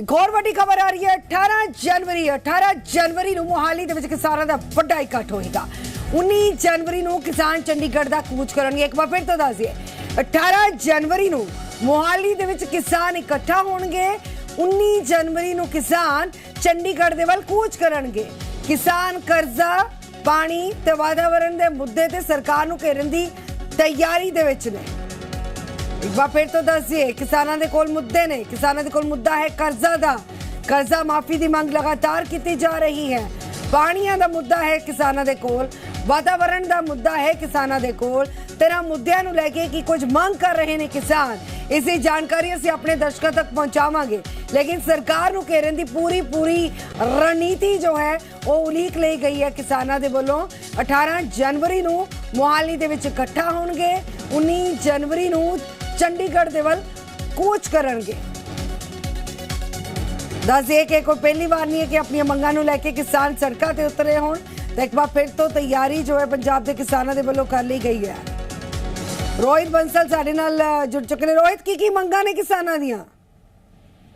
ਇੱਕ ਵੱਡੀ ਖਬਰ ਆ ਰਹੀ ਹੈ 18 ਜਨਵਰੀ 18 ਜਨਵਰੀ ਨੂੰ ਮੋਹਾਲੀ ਦੇ ਵਿੱਚ ਕਿਸਾਨਾਂ ਦਾ ਵੱਡਾ ਇਕੱਠ ਹੋਏਗਾ। 19 ਜਨਵਰੀ ਨੂੰ ਕਿਸਾਨ ਚੰਡੀਗੜ੍ਹ ਦਾ ਕੂਚ ਕਰਨਗੇ। ਇੱਕ ਵਾਰ ਫਿਰ ਤੋਂ ਦੱਸ ਦਈਏ 18 ਜਨਵਰੀ ਨੂੰ ਮੋਹਾਲੀ ਦੇ ਵਿੱਚ ਕਿਸਾਨ ਇਕੱਠਾ ਹੋਣਗੇ। 19 ਜਨਵਰੀ ਨੂੰ ਕਿਸਾਨ ਚੰਡੀਗੜ੍ਹ ਦੇ ਵੱਲ ਕੂਚ ਕਰਨਗੇ। ਕਿਸਾਨ ਕਰਜ਼ਾ, ਪਾਣੀ ਤੇ ਵਾਤਾਵਰਣ ਦੇ ਮੁੱਦੇ ਤੇ ਸਰਕਾਰ ਨੂੰ ਘੇਰਨ ਦੀ ਤਿਆਰੀ ਦੇ ਵਿੱਚ ਨੇ। ਇੱਕ ਵਾਰ ਫਿਰ ਤੋਂ ਦੱਸ ਦਈਏ ਕਿਸਾਨਾਂ ਦੇ ਕੋਲ ਮੁੱਦੇ ਨੇ। ਕਿਸਾਨਾਂ ਦੇ ਕੋਲ ਮੁੱਦਾ ਹੈ ਕਰਜ਼ਾ ਦਾ। ਕਰਜ਼ਾ ਮਾਫੀ ਦੀ ਮੰਗ ਲਗਾਤਾਰ ਕੀਤੀ ਜਾ ਰਹੀ ਹੈ। ਪਾਣੀਆਂ ਦਾ ਮੁੱਦਾ ਹੈ ਕਿਸਾਨਾਂ ਦੇ ਕੋਲ, ਵਾਤਾਵਰਣ ਦਾ ਮੁੱਦਾ ਹੈ ਕਿਸਾਨਾਂ ਦੇ ਕੋਲ। ਤੇਰਾ ਮੁੱਦਿਆਂ ਨੂੰ ਲੈ ਕੇ ਕੀ ਕੁਝ ਮੰਗ ਕਰ ਰਹੇ ਨੇ ਕਿਸਾਨ? ਇਸ ਦੀ ਜਾਣਕਾਰੀ ਅਸੀਂ ਆਪਣੇ ਦਰਸ਼ਕਾਂ ਤੱਕ ਪਹੁੰਚਾਵਾਂਗੇ। ਲੇਕਿਨ ਸਰਕਾਰ ਨੂੰ ਘੇਰਨ ਦੀ ਪੂਰੀ ਪੂਰੀ ਰਣਨੀਤੀ ਜੋ ਹੈ, ਉਹ ਉਲੀਕ ਲਈ ਗਈ ਹੈ ਕਿਸਾਨਾਂ ਦੇ ਵੱਲੋਂ। 18 ਜਨਵਰੀ ਨੂੰ ਮੋਹਾਲੀ ਦੇ ਵਿੱਚ ਇਕੱਠਾ ਹੋਣਗੇ। 19 ਜਨਵਰੀ ਨੂੰ ਚੰਡੀਗੜ੍ਹ ਦੇ ਵੱਲ ਕੂਚ ਕਰਨਗੇ ਦੱਸਦੇ ਕਿ ਕੋਈ ਪਹਿਲੀ ਵਾਰ ਨਹੀਂ ਹੈ ਕਿ ਆਪਣੀਆਂ ਮੰਗਾਂ ਨੂੰ ਲੈ ਕੇ ਕਿਸਾਨ ਸੜਕਾਂ ਤੇ ਉਤਰੇ ਹੋਣ ਤਾਂ ਇੱਕ ਵਾਰ ਫਿਰ ਤੋਂ ਤਿਆਰੀ ਜੋ ਹੈ ਪੰਜਾਬ ਦੇ ਕਿਸਾਨਾਂ ਦੇ ਵੱਲੋਂ ਕਰ ਲਈ ਗਈ ਹੈ ਰੋਹਿਤ ਬੰਸਲ ਸਾਡੇ ਨਾਲ ਜੁੜ ਚੁੱਕੇ ਨੇ ਰੋਹਿਤ ਕੀ ਕੀ ਮੰਗਾਂ ਨੇ ਕਿਸਾਨਾਂ ਦੀਆਂ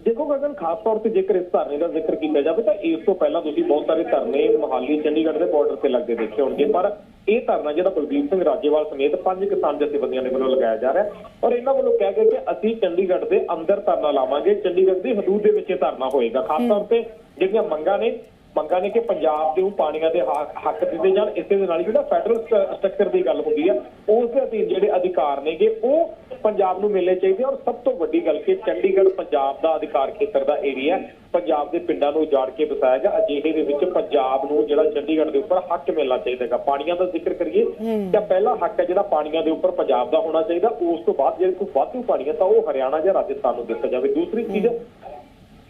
ਦੇਖੋ ਗਗਨ ਖਾਸ ਤੌਰ ਤੇ ਜੇਕਰ ਇਸ ਧਰਨੇ ਦਾ ਜ਼ਿਕਰ ਕੀਤਾ ਜਾਵੇ ਤਾਂ ਇਸ ਤੋਂ ਪਹਿਲਾਂ ਤੁਸੀਂ ਬਹੁਤ ਸਾਰੇ ਧਰਨੇ ਮੋਹਾਲੀ ਚੰਡੀਗੜ੍ਹ ਦੇ ਬਾਰਡਰ ਤੇ ਲੱਗਦੇ ਦੇਖੇ ਹੋਣਗੇ ਪਰ ਇਹ ਧਰਨਾ ਜਿਹੜਾ ਬਲਦੀਪ ਸਿੰਘ ਰਾਜੇਵਾਲ ਸਮੇਤ ਪੰਜ ਕਿਸਾਨ ਜਥੇਬੰਦੀਆਂ ਦੇ ਵੱਲੋਂ ਲਗਾਇਆ ਜਾ ਰਿਹਾ ਹੈ ਔਰ ਇਹਨਾਂ ਵੱਲੋਂ ਕਿਹਾ ਗਿਆ ਕਿ ਅਸੀਂ ਚੰਡੀਗੜ੍ਹ ਦੇ ਅੰਦਰ ਧਰਨਾ ਲਾਵਾਂਗੇ, ਚੰਡੀਗੜ੍ਹ ਦੀ ਹਦੂਦ ਦੇ ਵਿੱਚ ਇਹ ਧਰਨਾ ਹੋਏਗਾ। ਖਾਸ ਤੌਰ ਤੇ ਜਿਹੜੀਆਂ ਮੰਗਾਂ ਨੇ ਮੰਗਾਂ ਨੇ ਕਿ ਪੰਜਾਬ ਦੇ ਉਹ ਪਾਣੀਆਂ ਦੇ ਹੱਕ ਦਿੱਤੇ ਜਾਣ ਇਸੇ ਦੇ ਨਾਲ ਹੀ ਜਿਹੜਾ ਫੈਡਰਲ ਸਟਰਕਚਰ ਦੀ ਗੱਲ ਹੁੰਦੀ ਆ ਉਸ ਦੇ ਅਧੀਨ ਜਿਹੜੇ ਅਧਿਕਾਰ ਨੇਗੇ ਉਹ ਪੰਜਾਬ ਨੂੰ ਮਿਲਣੇ ਚਾਹੀਦੇ ਔਰ ਸਭ ਤੋਂ ਵੱਡੀ ਗੱਲ ਕਿ ਚੰਡੀਗੜ੍ਹ ਪੰਜਾਬ ਦਾ ਅਧਿਕਾਰ ਖੇਤਰ ਦਾ ਏਰੀਆ ਪੰਜਾਬ ਦੇ ਪਿੰਡਾਂ ਨੂੰ ਉਜਾੜ ਕੇ ਵਸਾਇਆ ਗਿਆ ਅਜਿਹੇ ਦੇ ਵਿੱਚ ਪੰਜਾਬ ਨੂੰ ਜਿਹੜਾ ਚੰਡੀਗੜ੍ਹ ਦੇ ਉੱਪਰ ਹੱਕ ਮਿਲਣਾ ਚਾਹੀਦਾ ਹੈਗਾ। ਪਾਣੀਆਂ ਦਾ ਜ਼ਿਕਰ ਕਰੀਏ ਤਾਂ ਪਹਿਲਾ ਹੱਕ ਹੈ ਜਿਹੜਾ ਪਾਣੀਆਂ ਦੇ ਉੱਪਰ ਪੰਜਾਬ ਦਾ ਹੋਣਾ ਚਾਹੀਦਾ ਉਸ ਤੋਂ ਬਾਅਦ ਜੇ ਕੋਈ ਵਾਧੂ ਪਾਣੀ ਹੈ ਤਾਂ ਉਹ ਹਰਿਆਣਾ ਜਾਂ ਰਾਜਸਥਾਨ ਨੂੰ ਦਿੱਤਾ ਜਾਵੇ। ਦੂਸਰੀ ਚੀਜ਼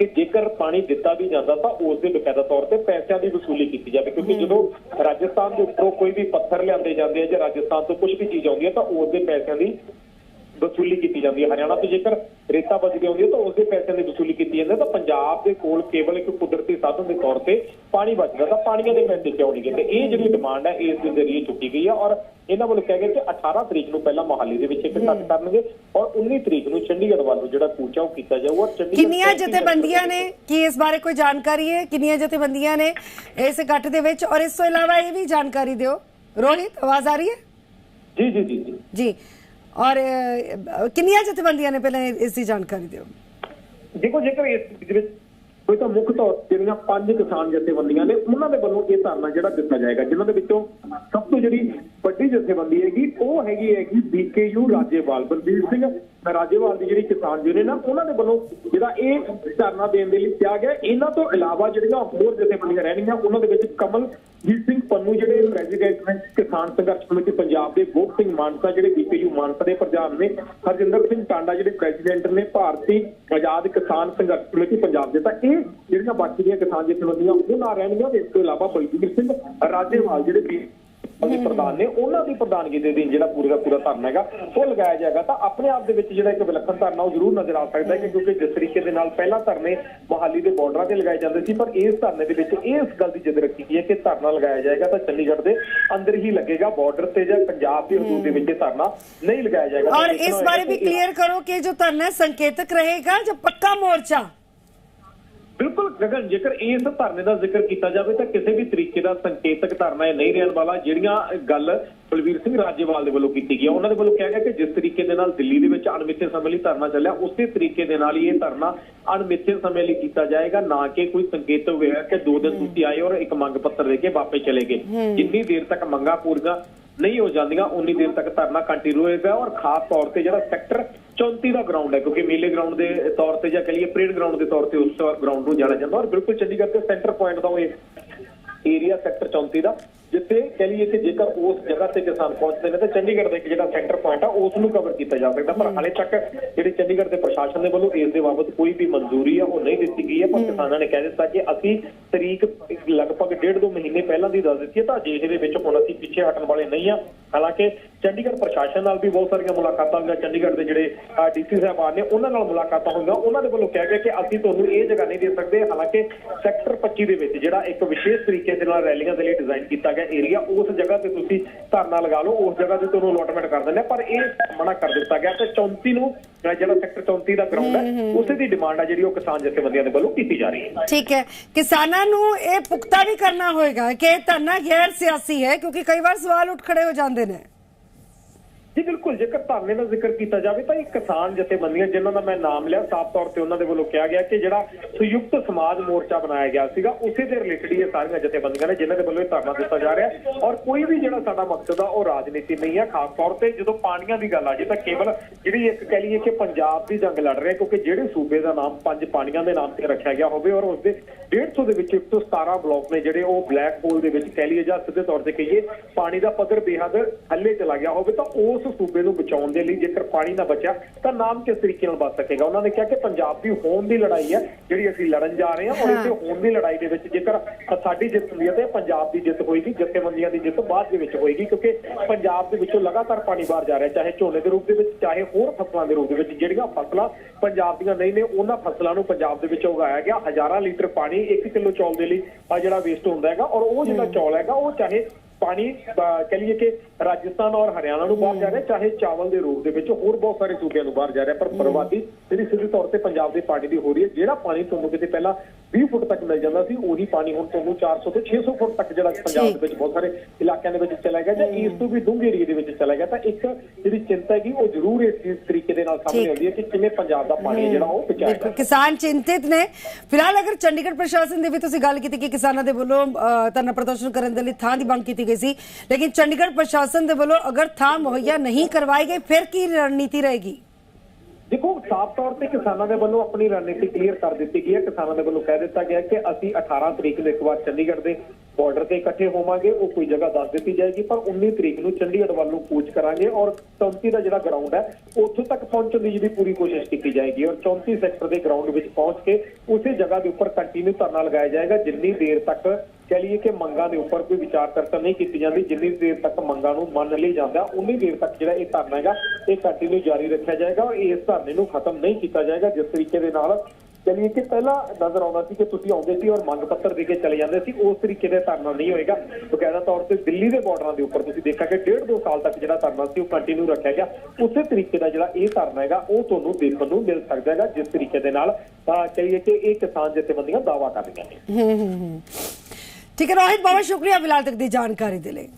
ਕਿ ਜੇਕਰ ਪਾਣੀ ਦਿੱਤਾ ਵੀ ਜਾਂਦਾ ਤਾਂ ਉਸ ਦੇ ਬਕਾਇਦਾ ਤੌਰ ਤੇ ਪੈਸਿਆਂ ਦੀ ਵਸੂਲੀ ਕੀਤੀ ਜਾਵੇ। ਕਿਉਂਕਿ ਜਦੋਂ ਰਾਜਸਥਾਨ ਦੇ ਉੱਪਰੋਂ ਕੋਈ ਵੀ ਪੱਥਰ ਲਿਆਂਦੇ ਜਾਂਦੇ ਆ ਜਾਂ ਰਾਜਸਥਾਨ ਤੋਂ ਕੁਝ ਵੀ ਚੀਜ਼ ਆਉਂਦੀ ਹੈ ਤਾਂ ਉਸ ਦੇ ਪੈਸਿਆਂ ਦੀ ਵਸੂਲੀ ਕੀਤੀ ਜਾਂਦੀ ਹੈ। ਹਰਿਆਣਾ ਤੋਂ ਜੇਕਰ ਰੇਤਾ ਬਚਦੀ ਆਉਂਦੀ ਹੈ ਤਾਂ ਉਸ ਦੇ ਪੈਸਿਆਂ ਦੀ ਵਸੂਲੀ ਕੀਤੀ ਜਾਂਦੀ ਹੈ। ਤਾਂ ਪੰਜਾਬ ਦੇ ਕੋਲ ਕੇਵਲ ਇੱਕ ਕੁਦਰਤੀ ਸਾਧਨ ਦੇ ਤੌਰ ਤੇ ਪਾਣੀ ਬਚਦਾ ਤਾਂ ਪਾਣੀਆਂ ਦੇ ਪੈਸੇ ਕਿਉਂ ਨਹੀਂ ਗਏ ਇਹ ਜਿਹੜੀ ਡਿਮਾਂਡ ਹੈ ਇਸ ਦੇ ਜ਼ਰੀਏ ਚੁੱਕੀ ਗਈ ਹੈ ਔਰ ਇਹਨਾਂ ਵੱਲੋਂ ਕਿਹਾ ਗਿਆ ਕਿ 18 ਤਰੀਕ ਨੂੰ ਪਹਿਲਾਂ ਮੋਹਾਲੀ ਦੇ ਵਿੱਚ ਇੱਕ ਇਕੱਠ ਕਰਨਗੇ ਔਰ 19 ਤਰੀਕ ਨੂੰ ਚੰਡੀਗੜ੍ਹ ਵੱਲ ਨੂੰ ਜਿਹੜਾ ਕੂਚ ਉਹ ਕੀਤਾ ਜਾਊਗਾ ਚੰਡੀਗੜ੍ਹ ਕਿੰਨੀਆਂ ਜਥੇਬੰਦੀਆਂ ਨੇ? ਕੀ ਇਸ ਬਾਰੇ ਕੋਈ ਜਾਣਕਾਰੀ ਹੈ? ਕਿੰਨੀਆਂ ਜਥੇਬੰਦੀਆਂ ਨੇ ਇਸ ਇਕੱਠ ਦੇ ਵਿੱਚ? ਔਰ ਇਸ ਤੋਂ ਇਲਾਵਾ ਇਹ ਵੀ ਜਾਣਕਾਰੀ ਦਿਓ। ਰੋਹਿਤ ਆਵਾਜ਼ ਆ ਰਹੀ ਹੈ? ਜੀ ਜੀ ਜੀ। ਜੀ। ਔਰ ਕਿੰਨੀਆਂ ਜਥੇਬੰਦੀਆਂ ਨੇ ਪਹਿਲਾਂ ਇਸ ਦੀ ਜਾਣਕਾਰੀ ਦਿਓ? ਦੇਖੋ, ਜੇਕਰ ਇਸ ਦੇ ਵਿੱਚ ਕੋਈ ਤਾਂ ਮੁੱਖ ਤੌਰ ਜਿਹੜੀਆਂ ਪੰਜ ਕਿਸਾਨ ਜਥੇਬੰਦੀਆਂ ਨੇ, ਉਹਨਾਂ ਦੇ ਵੱਲੋਂ ਇਹ ਧਰਨਾ ਜਿਹੜਾ ਦਿੱਤਾ ਜਾਏਗਾ, ਜਿਨ੍ਹਾਂ ਦੇ ਵਿੱਚੋਂ ਸਭ ਤੋਂ ਜਿਹੜੀ ਵੱਡੀ ਜਥੇਬੰਦੀ ਹੈਗੀ, ਉਹ ਹੈਗੀ ਹੈਗੀ ਬੀਕੇਯੂ ਰਾਜੇਵਾਲ, ਬਲਬੀਰ ਸਿੰਘ ਰਾਜੇਵਾਲ ਦੀ ਜਿਹੜੀ ਕਿਸਾਨ ਯੂਨੀਅਨ ਆ, ਉਹਨਾਂ ਦੇ ਵੱਲੋਂ ਜਿਹੜਾ ਇਹ ਧਰਨਾ ਦੇਣ ਦੇ ਲਈ ਕਿਹਾ ਗਿਆ, ਇਹਨਾਂ ਤੋਂ ਇਲਾਵਾ ਜਿਹੜੀਆਂ ਹੋਰ ਜਥੇਬੰਦੀਆਂ ਰਹਿਣਗੀਆਂ, ਉਹਨਾਂ ਦੇ ਵਿੱਚ ਕਮਲ ਕਮਲਜੀਤ ਸਿੰਘ ਪੰਨੂ ਜਿਹੜੇ ਪ੍ਰੈਜ਼ੀਡੈਂਟ ਨੇ ਕਿਸਾਨ ਸੰਘਰਸ਼ ਕਮੇਟੀ ਪੰਜਾਬ ਦੇ ਗੋਪ ਸਿੰਘ ਮਾਨਸਾ ਜਿਹੜੇ ਬੀਕੇਯੂ ਮਾਨਸਾ ਦੇ ਪ੍ਰਧਾਨ ਨੇ, ਹਰਜਿੰਦਰ ਸਿੰਘ ਟਾਂਡਾ ਜਿਹੜੇ ਪ੍ਰੈਜ਼ੀਡੈਂਟ ਨੇ ਭਾਰਤੀ ਆਜ਼ਾਦ ਕਿਸਾਨ ਸੰਘਰਸ਼ ਕਮੇਟੀ ਪੰਜਾਬ ਦੇ, ਤਾਂ ਇਹ ਜਿਹੜੀਆਂ ਬਾਕੀ ਦੀਆਂ ਕਿਸਾਨ ਜਥੇਬੰਦੀਆਂ ਉਹ ਨਾ ਰਹਿਣਗੀਆਂ ਇਸ ਤੋਂ ਇਲਾਵਾ ਬਲਬੀਰ ਸਿੰਘ ਰਾਜੇਵਾਲ ਜਿਹੜੇ ਦੇ ਪ੍ਰਧਾਨ ਨੇ ਉਹਨਾਂ ਦੀ ਪ੍ਰਧਾਨਗੀ ਦੇ ਦਿਨ ਜਿਹੜਾ ਪੂਰਾ ਦਾ ਪੂਰਾ ਧਰਨਾ ਹੈਗਾ ਉਹ ਲਗਾਇਆ ਜਾਏਗਾ। ਤਾਂ ਆਪਣੇ ਆਪ ਦੇ ਵਿੱਚ ਜਿਹੜਾ ਇੱਕ ਵਿਲੱਖਣ ਧਰਨਾ ਉਹ ਜ਼ਰੂਰ ਨਜ਼ਰ ਆ ਸਕਦਾ ਹੈ ਕਿਉਂਕਿ ਜਿਸ ਤਰੀਕੇ ਦੇ ਨਾਲ ਪਹਿਲਾਂ ਧਰਨੇ ਮੋਹਾਲੀ ਦੇ ਬਾਰਡਰਾਂ ਤੇ ਲਗਾਏ ਜਾਂਦੇ ਸੀ ਪਰ ਇਸ ਧਰਨੇ ਦੇ ਵਿੱਚ ਇਸ ਗੱਲ ਦੀ ਜਿੱਦ ਰੱਖੀ ਗਈ ਹੈ ਕਿ ਧਰਨਾ ਲਗਾਇਆ ਜਾਏਗਾ ਤਾਂ ਚੰਡੀਗੜ੍ਹ ਦੇ ਅੰਦਰ ਹੀ ਲੱਗੇਗਾ ਬਾਰਡਰ ਤੇ ਜਾਂ ਪੰਜਾਬ ਦੀ ਹਦੂਦ ਦੇ ਵਿੱਚ ਧਰਨਾ ਨਹੀਂ ਲਗਾਇਆ ਜਾਏਗਾ। ਔਰ ਇਸ ਬਾਰੇ ਵੀ ਕਲੀਅਰ ਕਰੋ ਕਿ ਜੋ ਧਰਨਾ ਸੰਕੇਤਕ ਰਹੇਗਾ ਜਾਂ ਪੱਕਾ ਮੋਰਚਾ? ਬਿਲਕੁਲ ਗਗਨ ਜੇਕਰ ਇਸ ਧਰਨੇ ਦਾ ਜ਼ਿਕਰ ਕੀਤਾ ਜਾਵੇ ਤਾਂ ਕਿਸੇ ਵੀ ਤਰੀਕੇ ਦਾ ਸੰਕੇਤਕ ਧਰਨਾ ਇਹ ਨਹੀਂ ਰਹਿਣ ਵਾਲਾ ਜਿਹੜੀਆਂ ਗੱਲ ਬਲਵੀਰ ਸਿੰਘ ਰਾਜੇਵਾਲ ਦੇ ਵੱਲੋਂ ਕੀਤੀ ਗਈ ਉਹਨਾਂ ਦੇ ਵੱਲੋਂ ਕਿਹਾ ਗਿਆ ਕਿ ਜਿਸ ਤਰੀਕੇ ਦੇ ਨਾਲ ਦਿੱਲੀ ਦੇ ਵਿੱਚ ਅਣਮਿੱਥੇ ਸਮੇਂ ਲਈ ਧਰਨਾ ਚੱਲਿਆ ਉਸੇ ਤਰੀਕੇ ਦੇ ਨਾਲ ਹੀ ਇਹ ਧਰਨਾ ਅਣਮਿੱਥੇ ਸਮੇਂ ਲਈ ਕੀਤਾ ਜਾਏਗਾ। ਨਾ ਕਿ ਕੋਈ ਸੰਕੇਤ ਹੋਵੇਗਾ ਕਿ ਦੋ ਦਿਨ ਤੁਸੀਂ ਆਏ ਔਰ ਇੱਕ ਮੰਗ ਪੱਤਰ ਦੇ ਕੇ ਵਾਪਸ ਚਲੇ ਗਏ। ਜਿੰਨੀ ਦੇਰ ਤੱਕ ਮੰਗਾਂ ਪੂਰੀਆਂ ਨਹੀਂ ਹੋ ਜਾਂਦੀਆਂ, ਉਨੀ ਦੇਰ ਤੱਕ ਧਰਨਾ ਕੰਟੀਨਿਊ ਹੋਏਗਾ ਔਰ ਖਾਸ ਤੌਰ ਤੇ ਜਿਹੜਾ ਸੈਕਟਰ 34 ਦਾ ਗਰਾਊਂਡ ਹੈ, ਕਿਉਂਕਿ ਮੇਲੇ ਗਰਾਊਂਡ ਦੇ ਤੌਰ ਤੇ ਜਾਂ ਕਹੀਏ ਪਰੇਡ ਗਰਾਊਂਡ ਦੇ ਤੌਰ ਤੇ ਉਸ ਗਰਾਊਂਡ ਨੂੰ ਜਾਣਿਆ ਜਾਂਦਾ ਔਰ ਬਿਲਕੁਲ ਚੰਡੀਗੜ੍ਹ ਦੇ ਸੈਂਟਰ ਪੁਆਇੰਟ ਦਾ ਉਹ ਏਰੀਆ ਸੈਕਟਰ 34 ਦਾ। ਜਿੱਥੇ ਕਹ ਲਈਏ ਕਿ ਜੇਕਰ ਉਸ ਜਗ੍ਹਾ ਤੇ ਕਿਸਾਨ ਪਹੁੰਚਦੇ ਨੇ ਤਾਂ ਚੰਡੀਗੜ੍ਹ ਦਾ ਇੱਕ ਜਿਹੜਾ ਸੈਂਟਰ ਪੁਆਇੰਟ ਆ ਉਸ ਨੂੰ ਕਵਰ ਕੀਤਾ ਜਾ ਸਕਦਾ। ਪਰ ਹਾਲੇ ਤੱਕ ਜਿਹੜੀ ਚੰਡੀਗੜ੍ਹ ਦੇ ਪ੍ਰਸ਼ਾਸਨ ਦੇ ਵੱਲੋਂ ਇਸ ਦੇ ਬਾਬਤ ਕੋਈ ਵੀ ਮਨਜ਼ੂਰੀ ਆ ਉਹ ਨਹੀਂ ਦਿੱਤੀ ਗਈ ਹੈ। ਪਰ ਕਿਸਾਨਾਂ ਨੇ ਕਹਿ ਦਿੱਤਾ ਕਿ ਅਸੀਂ ਤਰੀਕ ਲਗਭਗ ਡੇਢ ਦੋ ਮਹੀਨੇ ਪਹਿਲਾਂ ਦੀ ਦੱਸ ਦਿੱਤੀ ਹੈ ਤਾਂ ਅਜਿਹੇ ਦੇ ਵਿੱਚ ਹੁਣ ਅਸੀਂ ਪਿੱਛੇ ਹਟਣ ਵਾਲੇ ਨਹੀਂ ਆ। ਹਾਲਾਂਕਿ ਚੰਡੀਗੜ੍ਹ ਪ੍ਰਸ਼ਾਸਨ ਨਾਲ ਵੀ ਬਹੁਤ ਸਾਰੀਆਂ ਮੁਲਾਕਾਤਾਂ ਹੋਈਆਂ। ਚੰਡੀਗੜ੍ਹ ਦੇ ਜਿਹੜੇ ਡੀਸੀ ਸਾਹਿਬਾਨ ਨੇ ਉਹਨਾਂ ਨਾਲ ਮੁਲਾਕਾਤਾਂ ਹੋਈਆਂ। ਉਹਨਾਂ ਦੇ ਵੱਲੋਂ ਕਿਹਾ ਗਿਆ ਕਿ ਅਸੀਂ ਤੁਹਾਨੂੰ ਇਹ ਜਗ੍ਹਾ ਨਹੀਂ ਦੇ ਸਕਦੇ। ਹਾਲਾਂਕਿ ਸੈਕਟਰ 25 ਦੇ ਵਿੱਚ ਜਿਹੜਾ ਇੱਕ ਵਿਸ਼ੇਸ਼ ਤਰੀਕੇ ਦੇ ਨਾਲ ਰੈਲੀਆਂ ਦੇ ਲਈ ਡਿਜ਼ਾਈਨ ਕੀਤਾ ਗਿਆ ਏਰੀਆ ਉਸ ਜਗ੍ਹਾ ਤੇ ਤੁਸੀਂ ਧਰਨਾ ਲਗਾ ਲਓ। ਉਸ ਜਗ੍ਹਾ ਤੇ ਤੁਹਾਨੂੰ ਅਲੋਟਮੈਂਟ ਕਰ ਦਿੰਦੇ ਪਰ ਇਹ ਮਨਾ ਕਰ ਦਿੱਤਾ ਗਿਆ। ਤੇ 34 ਨੂੰ ਜਿਹੜਾ ਸੈਕਟਰ 34 ਦਾ ਗਰਾਊਂਡ ਹੈ ਉਸੇ ਦੀ ਡਿਮਾਂਡ ਆ ਜਿਹੜੀ ਉਹ ਕਿਸਾਨ ਜਥੇਬੰਦੀਆਂ ਦੇ ਵੱਲੋਂ ਕੀਤੀ ਜਾ ਰਹੀ ਹੈ। ਠੀਕ ਹੈ। ਕਿਸਾਨਾਂ ਨੂੰ ਇਹ ਪੁਖਤਾ ਵੀ ਕਰਨਾ ਹੋਏਗਾ ਕਿ ਇਹ ਧਰਨਾ ਗੈਰ ਸਿਆਸੀ ਹੈ ਕਿਉਂਕਿ ਕਈ ਵਾਰ ਸਵਾਲ ਉੱਠ ਖੜੇ ਹੋ ਜਾਂਦੇ ਨੇ। ਜੀ, ਬਿਲਕੁਲ, ਜੇਕਰ ਧਰਨੇ ਦਾ ਜ਼ਿਕਰ ਕੀਤਾ ਜਾਵੇ ਤਾਂ ਇਹ ਕਿਸਾਨ ਜਥੇਬੰਦੀਆਂ, ਜਿਨ੍ਹਾਂ ਦਾ ਮੈਂ ਨਾਮ ਲਿਆ, ਸਾਫ਼ ਤੌਰ ਤੇ ਉਹਨਾਂ ਦੇ ਵੱਲੋਂ ਕਿਹਾ ਗਿਆ ਕਿ ਜਿਹੜਾ ਸੰਯੁਕਤ ਸਮਾਜ ਮੋਰਚਾ ਬਣਾਇਆ ਗਿਆ ਸੀਗਾ, ਉਸੇ ਦੇ ਰਿਲੇਟਡ ਇਹ ਸਾਰੀਆਂ ਜਥੇਬੰਦੀਆਂ ਨੇ, ਜਿਨ੍ਹਾਂ ਦੇ ਵੱਲੋਂ ਇਹ ਧਰਨਾ ਦਿੱਤਾ ਜਾ ਰਿਹਾ ਔਰ ਕੋਈ ਵੀ ਜਿਹੜਾ ਸਾਡਾ ਮਕਸਦ ਆ, ਉਹ ਰਾਜਨੀਤੀ ਨਹੀਂ ਹੈ ਖਾਸ ਤੌਰ ਤੇ ਜਦੋਂ ਪਾਣੀਆਂ ਦੀ ਗੱਲ ਆ ਜੇ ਤਾਂ ਕੇਵਲ ਜਿਹੜੀ ਇੱਕ ਕਹਿ ਲਈਏ ਕਿ ਪੰਜਾਬ ਦੀ ਜੰਗ ਲੜ ਰਿਹਾ, ਕਿਉਂਕਿ ਜਿਹੜੇ ਸੂਬੇ ਦਾ ਨਾਮ, ਪੰਜ ਪਾਣੀਆਂ ਦੇ ਨਾਮ ਤੇ ਰੱਖਿਆ ਗਿਆ ਹੋਵੇ ਔਰ ਉਸ ਦੇ 150 ਦੇ ਵਿੱਚ 117 ਬਲਾਕ ਨੇ ਜਿਹੜੇ ਉਹ ਬਲੈਕ ਹੋਲ ਦੇ ਵਿੱਚ ਕਹਿ ਲਈਏ ਜਾਂ ਸਿੱਧੇ ਤੌਰ ਤੇ ਕਹੀਏ, ਪਾਣੀ ਦਾ ਪੱਧਰ ਬੇਹੱਦ ਥੱਲੇ ਚਲਾ ਗਿਆ ਹੋਵੇ, ਤਾਂ ਉਸ ਸੂਬੇ ਨੂੰ ਬਚਾਉਣ ਦੇ ਲਈ ਜੇਕਰ ਪਾਣੀ ਨਾ ਬਚਿਆ ਤਾਂ ਨਾਮ ਕਿਸ ਤਰੀਕੇ ਨਾਲ ਬਚ ਸਕੇਗਾ? ਉਹਨਾਂ ਨੇ ਕਿਹਾ ਕਿ ਪੰਜਾਬ ਦੀ ਹੋਂਦ ਦੀ ਲੜਾਈ ਹੈ ਜਿਹੜੀ ਅਸੀਂ ਲੜਨ ਜਾ ਰਹੇ ਹਾਂ ਔਰ ਇਸੇ ਹੋਂਦ ਦੀ ਲੜਾਈ ਦੇ ਵਿੱਚ ਜੇਕਰ ਸਾਡੀ ਜਿੱਤ ਹੁੰਦੀ ਹੈ ਤੇ ਪੰਜਾਬ ਦੀ ਜਿੱਤ ਹੋਏਗੀ ਜਥੇਬੰਦੀਆਂ ਦੀ ਜਿੱਤ ਬਾਅਦ ਦੇ ਵਿੱਚ ਹੋਏਗੀ ਕਿਉਂਕਿ ਪੰਜਾਬ ਦੇ ਵਿੱਚੋਂ ਲਗਾਤਾਰ ਪਾਣੀ ਬਾਹਰ ਜਾ ਰਿਹਾ ਚਾਹੇ ਝੋਨੇ ਦੇ ਰੂਪ ਦੇ ਵਿੱਚ ਚਾਹੇ ਹੋਰ ਫਸਲਾਂ ਦੇ ਰੂਪ ਦੇ ਵਿੱਚ ਜਿਹੜੀਆਂ ਫਸਲਾਂ ਪੰਜਾਬ ਦੀਆਂ ਨਹੀਂ ਨੇ ਉਹਨਾਂ ਫਸਲਾਂ ਨੂੰ ਪੰਜਾਬ ਦੇ ਵਿੱਚ ਉਗਾਇਆ ਗਿਆ। ਹਜ਼ਾਰਾਂ ਲੀਟਰ ਪਾਣੀ 1 ਕਿਲੋ ਚੌਲ ਦੇ ਲਈ ਆ ਜਿਹੜਾ ਵੇਸਟ ਹੁੰਦਾ ਹੈਗਾ ਔਰ ਉਹ ਜਿਹੜਾ ਚੌਲ ਹੈਗਾ ਉਹ ਚਾਹੇ ਪਾਣੀ ਕਹਿ ਲਈਏ ਕਿ ਰਾਜਸਥਾਨ ਔਰ ਹਰਿਆਣਾ ਨੂੰ ਬਾਹਰ ਜਾ ਰਿਹਾ ਚਾਹੇ ਚਾਵਲ ਦੇ ਰੂਪ ਦੇ ਵਿੱਚ ਹੋਰ ਬਹੁਤ ਸਾਰੇ ਸੂਬਿਆਂ ਨੂੰ ਬਾਹਰ ਜਾ ਰਿਹਾ ਪਰ ਬਰਬਾਦੀ ਜਿਹੜੀ ਸਿੱਧੇ ਤੌਰ ਤੇ ਪੰਜਾਬ ਦੇ ਪਾਣੀ ਦੀ ਹੋ ਰਹੀ ਹੈ ਜਿਹੜਾ ਪਾਣੀ ਤੁਹਾਨੂੰ ਕਿਤੇ ਪਹਿਲਾਂ 20 ਫੁੱਟ ਤੱਕ ਮਿਲ ਜਾਂਦਾ ਸੀ ਉਹੀ ਪਾਣੀ ਹੁਣ ਤੁਹਾਨੂੰ 400 ਤੋਂ 600 ਫੁੱਟ ਤੱਕ ਜਿਹੜਾ ਪੰਜਾਬ ਦੇ ਵਿੱਚ ਬਹੁਤ ਸਾਰੇ ਇਲਾਕਿਆਂ ਦੇ ਵਿੱਚ ਚਲਾ ਗਿਆ ਜਾਂ ਇਸ ਤੋਂ ਵੀ ਡੂੰਘੇ ਏਰੀਏ ਦੇ ਵਿੱਚ ਚਲਾ ਗਿਆ ਤਾਂ ਇੱਕ ਜਿਹੜੀ ਚਿੰਤਾ ਹੈਗੀ ਉਹ ਜ਼ਰੂਰ ਇਸ ਚੀਜ਼ ਤਰੀਕੇ ਦੇ ਨਾਲ ਸਾਹਮਣੇ। ਆਉਂਦੀ ਹੈ ਕਿ ਕਿਵੇਂ ਪੰਜਾਬ ਦਾ ਪਾਣੀ ਜਿਹੜਾ ਉਹ ਬਚਾਇਆ ਕਿਸਾਨ ਚਿੰਤਿਤ ਨੇ। ਫਿਲਹਾਲ ਅਗਰ ਚੰਡੀਗੜ੍ਹ ਪ੍ਰਸ਼ਾਸਨ ਦੀ ਵੀ ਤੁਸੀਂ ਗੱਲ ਕੀਤੀ ਕਿ ਕਿਸਾਨਾਂ ਦੇ ਵੱਲੋਂ ਧਰਨਾ ਪ੍ਰਦਰਸ਼ਨ ਕਰਨ ਦੇ ਲਈ ਥਾਂ ਦੀ ਮੰਗ ਕੀਤੀ ਗਈ ਸੀ ਲੇਕਿਨ ਚੰਡੀਗੜ੍ਹ ਪ੍ਰਸ਼ਾਸਨ ਦੇ ਵੱਲੋਂ ਅਗਰ ਥਾਂ ਮੁਹੱਈਆ ਨਹੀਂ ਕਰਵਾਈ ਗਈ ਫਿਰ ਕੀ ਰਣਨੀਤੀ ਰਹੇਗੀ? ਦੇਖੋ ਸਾਫ਼ ਤੌਰ ਤੇ ਕਿਸਾਨਾਂ ਦੇ ਵੱਲੋਂ ਆਪਣੀ ਰਣਨੀਤੀ ਕਲੀਅਰ ਕਰ ਦਿੱਤੀ ਗਈ ਹੈ। ਕਿਸਾਨਾਂ ਦੇ ਵੱਲੋਂ ਕਹਿ ਦਿੱਤਾ ਗਿਆ ਕਿ ਅਸੀਂ 18 ਤਰੀਕ ਨੂੰ ਇੱਕ ਵਾਰ ਚੰਡੀਗੜ੍ਹ ਦੇ ਬਾਰਡਰ ਤੇ ਇਕੱਠੇ ਹੋਵਾਂਗੇ। ਉਹ ਕੋਈ ਜਗ੍ਹਾ ਦੱਸ ਦਿੱਤੀ ਜਾਏਗੀ, ਪਰ 19 ਤਰੀਕ ਨੂੰ ਚੰਡੀਗੜ੍ਹ ਵੱਲ ਨੂੰ ਕੂਚ ਕਰਾਂਗੇ ਔਰ 34 ਦਾ ਜਿਹੜਾ ਗਰਾਊਂਡ ਹੈ, ਉੱਥੋਂ ਤੱਕ ਪਹੁੰਚਣ ਦੀ ਜਿਹੜੀ ਪੂਰੀ ਕੋਸ਼ਿਸ਼ ਕੀਤੀ ਜਾਏਗੀ ਔਰ 34 ਸੈਕਟਰ ਦੇ ਗਰਾਊਂਡ ਵਿੱਚ ਪਹੁੰਚ ਕੇ ਉਸੇ ਜਗ੍ਹਾ ਦੇ ਉੱਪਰ ਕੰਟੀਨਿਊ ਧਰਨਾ ਲਗਾਇਆ ਜਾਏਗਾ। ਜਿੰਨੀ ਦੇਰ ਤੱਕ ਕਹਿ ਲਈਏ ਕਿ ਮੰਗਾਂ ਦੇ ਉੱਪਰ ਕੋਈ ਵਿਚਾਰ ਚਰਚਾ ਨਹੀਂ ਕੀਤੀ ਜਾਂਦੀ, ਜਿੰਨੀ ਦੇਰ ਤੱਕ ਮੰਗਾਂ ਨੂੰ ਮੰਨ ਲਈ ਜਾਂਦਾ, ਉਨੀ ਦੇਰ ਤੱਕ ਜਿਹੜਾ ਇਹ ਧਰਨਾ ਹੈਗਾ, ਇਹ ਕੰਟੀਨਿਊ ਜਾਰੀ ਰੱਖਿਆ ਜਾਏਗਾ ਔਰ ਇਸ ਧਰਨੇ ਨੂੰ ਖਤਮ ਨਹੀਂ ਕੀਤਾ ਜਾਏਗਾ, ਜਿਸ ਤਰੀਕੇ ਦੇ ਨਾਲ ਚਲੀਏ ਕਿ ਪਹਿਲਾਂ ਨਜ਼ਰ ਆਉਂਦਾ ਸੀ ਕਿ ਤੁਸੀਂ ਆਉਂਦੇ ਸੀ ਔਰ ਮੰਗ ਪੱਤਰ ਦੇ ਕੇ ਚਲੇ ਜਾਂਦੇ ਸੀ, ਉਸ ਤਰੀਕੇ ਦੇ ਧਰਨਾ ਨਹੀਂ ਹੋਏਗਾ। ਬਕਾਇਦਾ ਤੌਰ ਤੇ ਦਿੱਲੀ ਦੇ ਬਾਰਡਰਾਂ ਦੇ ਉੱਪਰ ਤੁਸੀਂ ਦੇਖਿਆ ਕਿ ਡੇਢ ਦੋ ਸਾਲ ਤੱਕ ਜਿਹੜਾ ਧਰਨਾ ਸੀ ਉਹ ਕੰਟੀਨਿਊ ਰੱਖਿਆ ਗਿਆ, ਉਸੇ ਤਰੀਕੇ ਦਾ ਜਿਹੜਾ ਇਹ ਧਰਨਾ ਹੈਗਾ, ਉਹ ਤੁਹਾਨੂੰ ਦੇਖਣ ਨੂੰ ਮਿਲ ਸਕਦਾ ਹੈਗਾ, ਜਿਸ ਤਰੀਕੇ ਦੇ ਨਾਲ ਤਾਂ ਕਹੀਏ ਕਿ ਇਹ ਕਿਸਾਨ ਜਥੇਬੰਦੀਆਂ ਦਾਵਾ ਕਰ ਰਹੀਆਂ ਨੇ। ਠੀਕ ਹੈ ਰੋਹਿਤ ਬਹੁਤ ਸ਼ੁਕਰੀਆ ਫਿਲਹਾਲ ਤੱਕ ਦੀ ਜਾਣਕਾਰੀ ਦੇ ਲਈ।